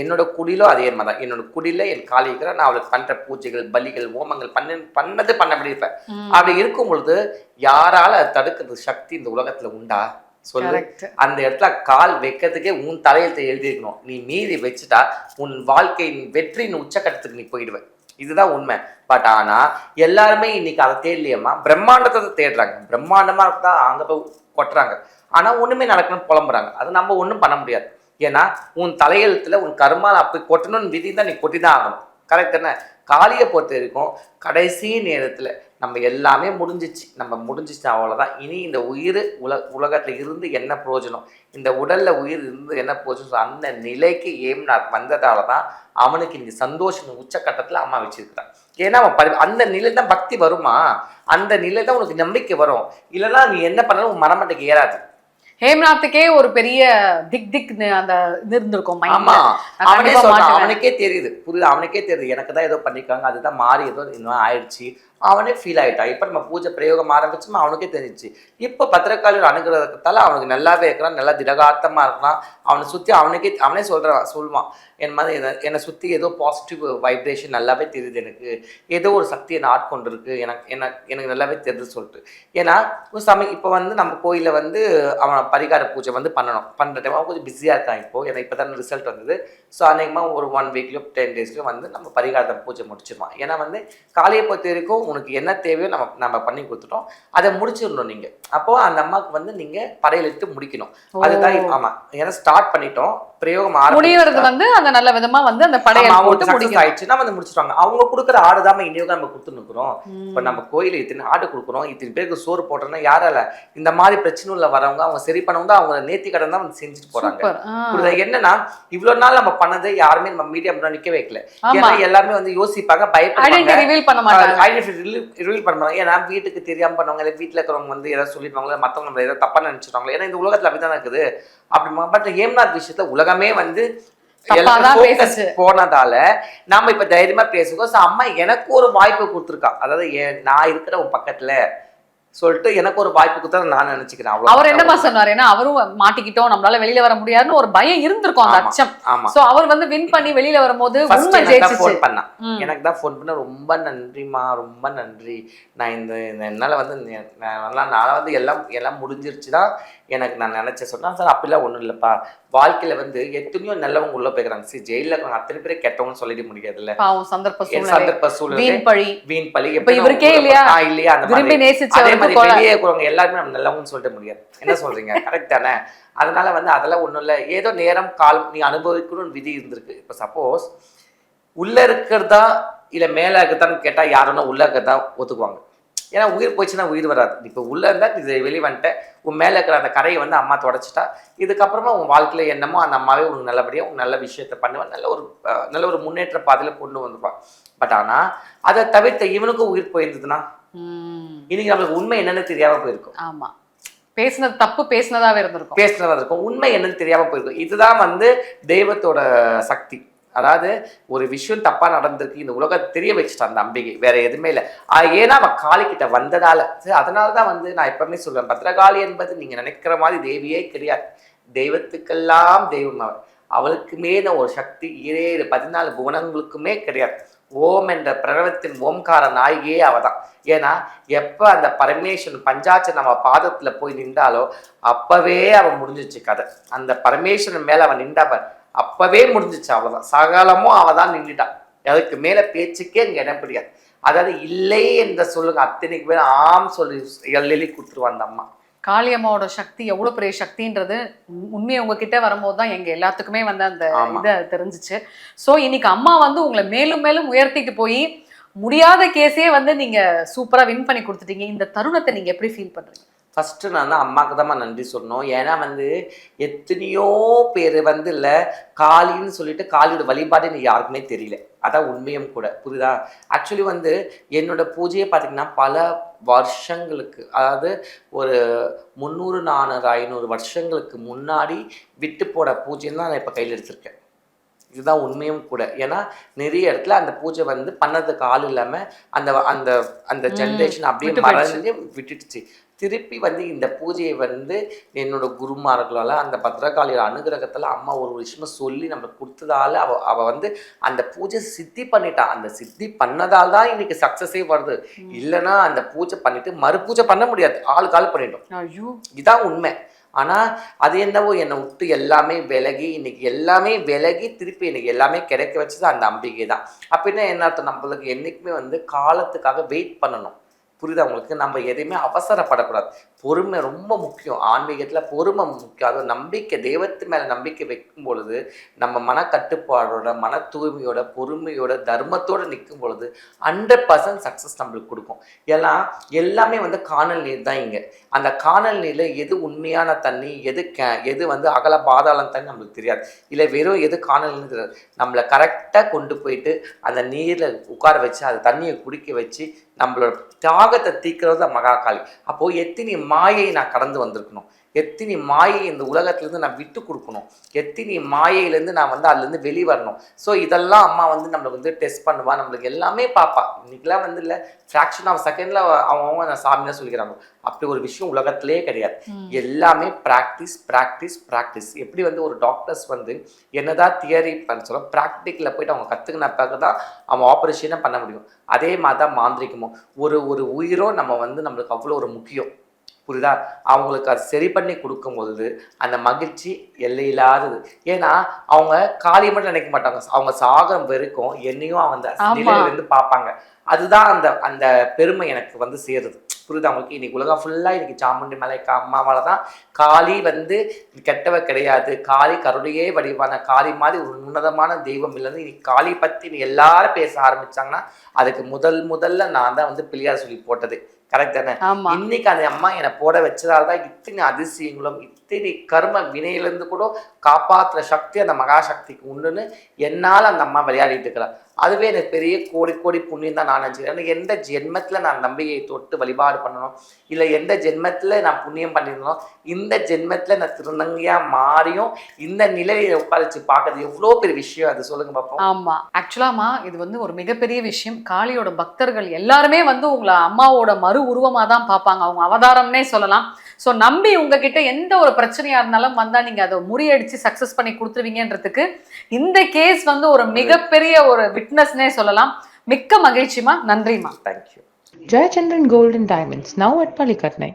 என்னோட குடியிலும் அதே மாதிரி தான். என்னோட குடியில என் இருக்கிற நான் அவளுக்கு பண்ற பூஜைகள் பலிகள் ஹோமங்கள் பண்ண பண்ணது பண்ணபடி இருப்பேன். அப்படி இருக்கும் பொழுது யாரால அதை தடுக்கிறது சக்தி இந்த உலகத்துல உண்டா? சொல்லு. அந்த இடத்துல கால் வைக்கிறதுக்கே உன் தலையெழுத்தை எழுதியிருக்கணும். நீ மீறி வச்சுட்டா உன் வாழ்க்கையின் வெற்றியின் உச்சக்கட்டத்துக்கு நீ போயிடுவ. இதுதான் உண்மை. பட் ஆனா எல்லாருமே இன்னைக்கு அதை தேடலையம்மா. பிரம்மாண்டத்தை தேடுறாங்க. பிரம்மாண்டமா இருந்தா அங்க போய் கொட்டுறாங்க. ஆனா ஒண்ணுமே நடக்கணும்னு புலம்புறாங்க. அது நம்ம ஒண்ணும் பண்ண முடியாது. ஏன்னா உன் தலையெழுத்துல உன் கர்மால அப்படி கொட்டணும்னு விதி தான் நீ கொட்டி தான் ஆகணும். கரெக்ட் என்ன காளியை பொறுத்த வரைக்கும் கடைசி நேரத்தில் நம்ம எல்லாமே முடிஞ்சிச்சு. நம்ம முடிஞ்சிச்சு அவ்வளோதான் இனி இந்த உயிர் உல உலகத்தில் இருந்து என்ன பிரயோஜனம்? இந்த உடலில் உயிர் இருந்து என்ன பிரயோஜனம்? அந்த நிலைக்கு ஏம்னார் வந்ததால தான் அவனுக்கு இங்கே சந்தோஷம் உச்சக்கட்டத்தில் அம்மா வச்சிருக்கிறான் ஏன்னா அவன் பரி அந்த நிலை தான் பக்தி வருமா? அந்த நிலை தான் உனக்கு நம்பிக்கை வரும். இல்லைன்னா நீ என்ன பண்ணாலும் உன் மரமட்டைக்கு ஏறாது. ஹேம்நாத்துக்கே ஒரு பெரிய திக் திக் அந்த இது இருந்திருக்கும். ஆமா. அவனே சொல்றான். அவனுக்கே தெரியுது. புரியுது? அவனுக்கே தெரியுது. எனக்கு தான் ஏதோ பண்ணிருக்காங்க. அதுதான் மாறி ஏதோ இன்னும் ஆயிடுச்சு. அவனே ஃபீல் ஆயிட்டான். இப்ப நம்ம பூஜை பிரயோகம் ஆரம்பிச்சோமா? அவனுக்கே தெரிஞ்சுச்சு. இப்ப பத்திரக்காளியோட அனுகிரகத்தால அவனுக்கு நல்லாவே இருக்கிறான். நல்லா திடகாத்தமா இருக்கிறான். அவனை சுத்தி அவனுக்கே அவனே சொல்றான் சொல்லுவான் என் மாதிரி என்னை- என்னை சுத்தி ஏதோ பாசிட்டிவ் வைப்ரேஷன் நல்லாவே தெரியுது எனக்கு. ஏதோ ஒரு சக்தி என்னை ஆட்கொண்டு இருக்கு எனக்கு எனக்கு எனக்கு நல்லாவே தெரியுது சொல்லிட்டு. ஏன்னா ஒரு சமயம் இப்போ வந்து நம்ம கோயில்ல வந்து அவன் பரிகார பூஜை வந்து பண்ணணும். பண்ணுற டைம் அவன் கொஞ்சம் பிஸியாக இருக்கான் இப்போ. ஏன்னா இப்போ தான் ரிசல்ட் வந்தது. ஸோ அநேகமாக ஒரு ஒன் வீக்லயோ டென் டேஸ்லயோ வந்து நம்ம பரிகாரத்தை பூஜை முடிச்சிருவோம் ஏன்னா வந்து காலையை பொறுத்த வரைக்கும் உனக்கு என்ன தேவையோ நம்ம நம்ம பண்ணி கொடுத்துட்டோம். அதை முடிச்சிடணும் நீங்க. அப்போ அந்த அம்மாவுக்கு வந்து நீங்க படையல் எடுத்து முடிக்கணும். அதுதான் ஓ. இப்ப- ஆமா. ஏன்னா ஸ்டார்ட் பண்ணிட்டோம். பிரயோகம் முடியறது வந்து அந்த நல்ல விதமா வந்து அந்த அவங்களுக்கு போட்டு முடிக்கணும் ஆயிடுச்சுன்னா வந்து முடிச்சிருவாங்க. அவங்க கொடுக்குற ஆடு தான் இன்னைக்கு நம்ம கொடுத்து நிற்கிறோம். இப்போ நம்ம கோயில இத்தனை ஆடு கொடுக்குறோம். இத்தனை பேருக்கு சோறு போட்டோம்னா யாரால இந்த மாதிரி பிரச்சனை உள்ள வரவங்க அவங்க சரி பண்ணவங்க அவங்க நேர்த்தி கடன் தான் வந்து செஞ்சுட்டு போறாங்க? என்னன்னா இவ்வளவு நாள் நம்ம பண்ணது யாருமே நம்ம மீடியா முன்னாடி நிக்க வைக்கல. ஏன்னா எல்லாருமே வந்து யோசிப்பாங்க பயப்படுவாங்க. ரிவீல் பண்ண மாட்டாங்க. ரிவீல் பண்ண மாட்டாங்க. ஏன்னா வீட்டுக்கு தெரியாம பண்ணுவாங்க இல்லை வீட்டுல இருக்கிறவங்க வந்து ஏதாவது சொல்லிடுவாங்க மத்தவங்க நம்ம ஏதாவது தப்பா நினைச்சிருவாங்க ஏன்னா இந்த உலகத்துல அப்படிதான் இருக்குது. அப்படி பட் ஹேம்நாத் விஷயத்துல உலகமே வந்து போனதால நாம இப்ப தைரியமா பேசுவோம். So, அம்மா எனக்கு ஒரு வாய்ப்பு கொடுத்துருக்கா. அதாவது நான் இருக்கிற உன் பக்கத்துல சொல்லிட்டு எனக்கு ஒரு வாய்ப்பு கொடுத்தா நான் நினைச்சுக்கிறேன். அவர் என்னமா சொன்னாரு? ஏன்னா அவரும் மாட்டிக்கிட்டோம் நம்மளால வெளியில வர முடியாதுன்னு ஒரு பயம் இருந்திருக்கும் அந்த. அச்சம். ஆமா. சோ அவர் வந்து வின் பண்ணி வெளியில வரும்போது உண்மை எனக்கு தான் ஃபோன் ம். எனக்கு தான் ஃபோன் பண்ண. ரொம்ப நன்றிம்மா ரொம்ப நன்றி. நான் இந்த என்னால் வந்து நல்லா நான் வந்து எல்லாம் எல்லாம் முடிஞ்சிருச்சு தான் எனக்கு நான் நினச்சேன் சொன்னேன் சார் அப்படிலாம் ஒன்றும் இல்லைப்பா. வாழ்க்கையில் வந்து எத்தனையோ நல்லவங்க உள்ளே போய்க்கிறாங்க சரி ஜெயிலில் இருக்கிறவங்க அத்தனை பேரை கெட்டவங்கன்னு சொல்லிட முடியாதுல்ல. சந்தர்ப்ப சந்தர்ப்ப சூழ்நிலை. வீண் பழி. இவருக்கே இல்லையா? இல்லையா? அந்த மாதிரி. கொலை. வெளியே இருக்கிறவங்க எல்லாருமே நம்ம நல்லவங்கன்னு சொல்லிட முடியாது. என்ன சொல்றீங்க? கரெக்ட் தானே? அதனால வந்து அதெல்லாம் ஒண்ணும் இல்லை. ஏதோ நேரம் காலம் நீ அனுபவிக்கணும்னு விதி இருந்திருக்கு. இப்போ சப்போஸ் உள்ள இருக்கிறதா இல்ல மேல இருக்கிறதான்னு கேட்டா யாருன்னா உள்ள இருக்கிறதா ஒத்துக்குவாங்க ஏன்னா உயிர் போச்சுன்னா உயிர் வராது. இப்போ உள்ள இருந்தா இது வெளியே வந்துட்டேன். உன் மேல இருக்கிற அந்த கரையை வந்து அம்மா தொடச்சிட்டா இதுக்கப்புறமா உன் வாழ்க்கையில என்னமோ அந்த அம்மாவே உனக்கு நல்லபடியா உன் நல்ல விஷயத்த பண்ணுவான். நல்ல ஒரு நல்ல ஒரு முன்னேற்ற பாதையில கொண்டு வந்துப்பான் பட் ஆனா அதை தவிர்த்த இவனுக்கும் உயிர் போயிருந்ததுன்னா. இன்னைக்கு நம்மளுக்கு உண்மை என்னன்னு தெரியாம போயிருக்கும். ஆமா. பேசுனது தப்பு பேசுனதாவே இருந்திருக்கும். பேசுனதா இருக்கும். உண்மை என்னன்னு தெரியாம போயிருக்கும். இதுதான் வந்து தெய்வத்தோட சக்தி. அதாவது ஒரு விஷயம் தப்பா நடந்திருக்கு இந்த உலகத்தை தெரிய வச்சுட்டான் அந்த அம்பிகை. வேற எதுவுமே இல்லை. ஏன்னா அவன் காளிக்கிட்ட வந்ததால. சரி அதனால தான் வந்து நான் எப்பவுமே சொல்லுவேன் பத்ரகாளி என்பது நீங்க நினைக்கிற மாதிரி தேவியே கிடையாது. தெய்வத்துக்கெல்லாம் தெய்வம் அவள். அவளுக்கு மேல ஒரு சக்தி ஏழு பதினாலு குணங்களுக்குமே கிடையாது. ஓம் என்ற பிரணவத்தின் ஓம்கார நாயகியே அவ தான் ஏன்னா எப்ப அந்த பரமேஸ்வரன் பஞ்சாட்சர் நம்ம பாதத்துல போய் நின்றாலோ அப்பவே அவன் முடிஞ்சிச்சு கதை. அந்த பரமேஸ்வரன் மேல அவன் நின்றாப்ப அப்பவே முடிஞ்சிச்சு அவ்வளவுதான். சகலமும் அவ தான் நின்றுட்டான் அதுக்கு மேல பேச்சுக்கே இங்க இடம் பிடிக்காது அதாவது இல்லை என்ற சொல்லுங்க. அத்தனைக்கு பேர் ஆம் சொல்லி எழுதி கொடுத்துருவான் அந்த அம்மா. காளியம்மாவோட சக்தி எவ்வளவு பெரிய சக்தின்றது உண்- உண்மையை உங்ககிட்ட வரும்போது தான் எங்க எல்லாத்துக்குமே வந்து அந்த. இதை தெரிஞ்சுச்சு. சோ இன்னைக்கு அம்மா வந்து உங்களை மேலும் மேலும் உயர்த்திட்டு போய் முடியாத கேஸே வந்து நீங்க சூப்பரா வின் பண்ணி கொடுத்துட்டீங்க. இந்த தருணத்தை நீங்க எப்படி ஃபீல் பண்றீங்க? ஃபஸ்ட்டு நான் தான் அம்மாவுக்கு தான் நன்றி சொல்லணும். ஏன்னா வந்து எத்தனையோ பேர் வந்து இல்லை காளின்னு சொல்லிட்டு காளியோட வழிபாடு எனக்கு யாருக்குமே தெரியல. அதான் உண்மையும் கூட. புரியுதா? ஆக்சுவலி வந்து என்னோட பூஜையை பார்த்தீங்கன்னா பல வருஷங்களுக்கு அதாவது ஒரு முந்நூறு நானூறு ஐநூறு வருஷங்களுக்கு முன்னாடி விட்டு போட பூஜைன்னு தான் நான் இப்போ கையில் எடுத்திருக்கேன். இதுதான் உண்மையும் கூட. ஏன்னா நிறைய இடத்துல அந்த பூஜை வந்து பண்ணதுக்கு ஆள் இல்லாமல் அந்த அந்த அந்த ஜென்ரேஷன் அப்படியே. மறைஞ்சு விட்டுடுச்சு. திருப்பி வந்து இந்த பூஜையை வந்து என்னோட குருமார்களால் அந்த பத்ரகாளியோட அனுகிரகத்தில் அம்மா ஒரு விஷயமா சொல்லி நம்மளுக்கு கொடுத்ததால அவ அவ வந்து அந்த பூஜை சித்தி பண்ணிட்டா. அந்த சித்தி பண்ணதால் தான் இன்னைக்கு சக்ஸஸே வருது. இல்லைன்னா அந்த பூஜை பண்ணிட்டு மறுபூஜை பண்ண முடியாது. ஆள் கால் பண்ணிட்டோம். ஐயோ. இதான் உண்மை. ஆனால் அது என்னவோ என்னை விட்டு எல்லாமே விலகி இன்னைக்கு எல்லாமே விலகி திருப்பி எனக்கு எல்லாமே கிடைக்க வச்சது அந்த அம்பிகை தான். அப்படின்னா என்ன அர்த்தம்? நம்மளுக்கு என்றைக்குமே வந்து காலத்துக்காக வெயிட் பண்ணணும். புரியுதா உங்களுக்கு? நம்ம எதையுமே அவசரப்படக்கூடாது. பொறுமை ரொம்ப முக்கியம். ஆன்மீகத்தில் பொறுமை முக்கியம். அதுவும் நம்பிக்கை தெய்வத்து மேலே நம்பிக்கை வைக்கும் பொழுது நம்ம மனக்கட்டுப்பாடோட மன தூய்மையோட பொறுமையோட தர்மத்தோடு நிற்கும் பொழுது ஹண்ட்ரட் பர்சன்ட் சக்ஸஸ் நம்மளுக்கு கொடுக்கும். ஏன்னா எல்லாமே வந்து காணல் நீர் தான் இங்கே. அந்த காணல் நீரில் எது உண்மையான தண்ணி எது கே எது வந்து அகல பாதாளம் தண்ணி நம்மளுக்கு தெரியாது. இல்லை வெறும் எது காணல் நீர் தெரியாது. நம்மளை கரெக்டாக கொண்டு போயிட்டு அந்த நீரில் உட்கார வச்சு அந்த தண்ணியை குடிக்க வச்சு நம்மளோட தியாகத்தை தீர்க்கிறது தான் மகாகாளி அப்போது எத்தனை மாயை நான் கடந்து வந்திருக்கணும். எத்தனை மாயை இந்த உலகத்துலேருந்து நான் விட்டு கொடுக்கணும். எத்தனை மாயையிலேருந்து நான் வந்து அதுலேருந்து வெளியே வரணும். ஸோ இதெல்லாம் அம்மா வந்து நம்மளுக்கு வந்து டெஸ்ட் பண்ணுவா. நம்மளுக்கு எல்லாமே பார்ப்பா இன்னைக்கெல்லாம் வந்து இல்லை. ஃப்ராக்ஷன் ஆஃப் செகண்டில் அவங்கவுங்க நான் சாமியாக சொல்லிக்கிறாங்க. அப்படி ஒரு விஷயம் உலகத்திலே கிடையாது. எல்லாமே ப்ராக்டிஸ் ப்ராக்டிஸ் ப்ராக்டிஸ் எப்படி வந்து ஒரு டாக்டர்ஸ் வந்து என்னதான் தியரி பண்ண சொல்ல ப்ராக்டிக்கலில் போயிட்டு அவங்க கற்றுக்கின பிறகு தான் அவன் ஆப்ரேஷனே பண்ண முடியும். அதே மாதிரி தான் மாந்திரிகமும். ஒரு ஒரு உயிரோ நம்ம வந்து நம்மளுக்கு அவ்வளோ ஒரு முக்கியம். புரியுதா? அவங்களுக்கு அது சரி பண்ணி கொடுக்கும்போது அந்த மகிழ்ச்சி எல்லையில்லாதது. ஏன்னா அவங்க காளியை மட்டும் நினைக்க மாட்டாங்க. அவங்க சாகம் வரைக்கும் என்னையும். நிலையில இருந்து பார்ப்பாங்க. அதுதான் அந்த அந்த பெருமை எனக்கு வந்து சேருது. புரியுதா அவங்களுக்கு இன்னைக்கு உலகம் ஃபுல்லாக இன்னைக்கு சாமுண்டி மலைக்கா அம்மாவால தான். காளி வந்து கெட்டவ கிடையாது. காளி கருணையே வடிவான காளி மாதிரி ஒரு உன்னதமான தெய்வம் இல்லைன்னு இன்னைக்கு காளி பற்றி நீ எல்லாரும் பேச ஆரம்பிச்சாங்கன்னா அதுக்கு முதல் முதல்ல நான் தான் வந்து பிள்ளையார் சொல்லி போட்டது. கரெக்ட் தானே? இன்னைக்கு அந்த அம்மா என்னை போட வச்சதால தான் இத்தனை அதிசயங்களும் இத்தனை கர்ம வினையிலேருந்து கூட காப்பாற்றுற சக்தி அந்த மகாசக்திக்கு உண்டுன்னு என்னால் அந்த அம்மா விளையாடிட்டு இருக்கிறார் அதுவே எனக்கு பெரிய கோடி கோடி புண்ணியம் தான் நான் நினச்சிக்கிறேன். எனக்கு எந்த ஜென்மத்தில் நான் நம்பிக்கையை தொட்டு வழிபாடு பண்ணணும்? இல்லை எந்த ஜென்மத்தில் நான் புண்ணியம் பண்ணியிருந்தோம் இந்த ஜென்மத்தில் நான் திருநங்கையாக மாறியும் இந்த நிலையை உட்காரிச்சு பார்க்கறது எவ்வளோ பெரிய விஷயம் அது சொல்லுங்க பார்ப்போம் ஆமாம் ஆக்சுவலாமா இது வந்து ஒரு மிகப்பெரிய விஷயம். காளியோட பக்தர்கள் எல்லாருமே வந்து உங்களை அம்மாவோட மறு உருவமாக தான் பார்ப்பாங்க. அவங்க அவதாரம்னே சொல்லலாம். ஸோ நம்பி உங்ககிட்ட எந்த ஒரு பிரச்சனையா இருந்தாலும் வந்தா நீங்க அதை முறியடிச்சு சக்சஸ் பண்ணி கொடுத்துருவீங்கன்றதுக்கு இந்த கேஸ் வந்து ஒரு மிகப்பெரிய ஒரு விட்னஸ்னே சொல்லலாம். மிக்க மகிழ்ச்சிமா நன்றிமா thank you Gold and Diamonds, now at Palikatnai.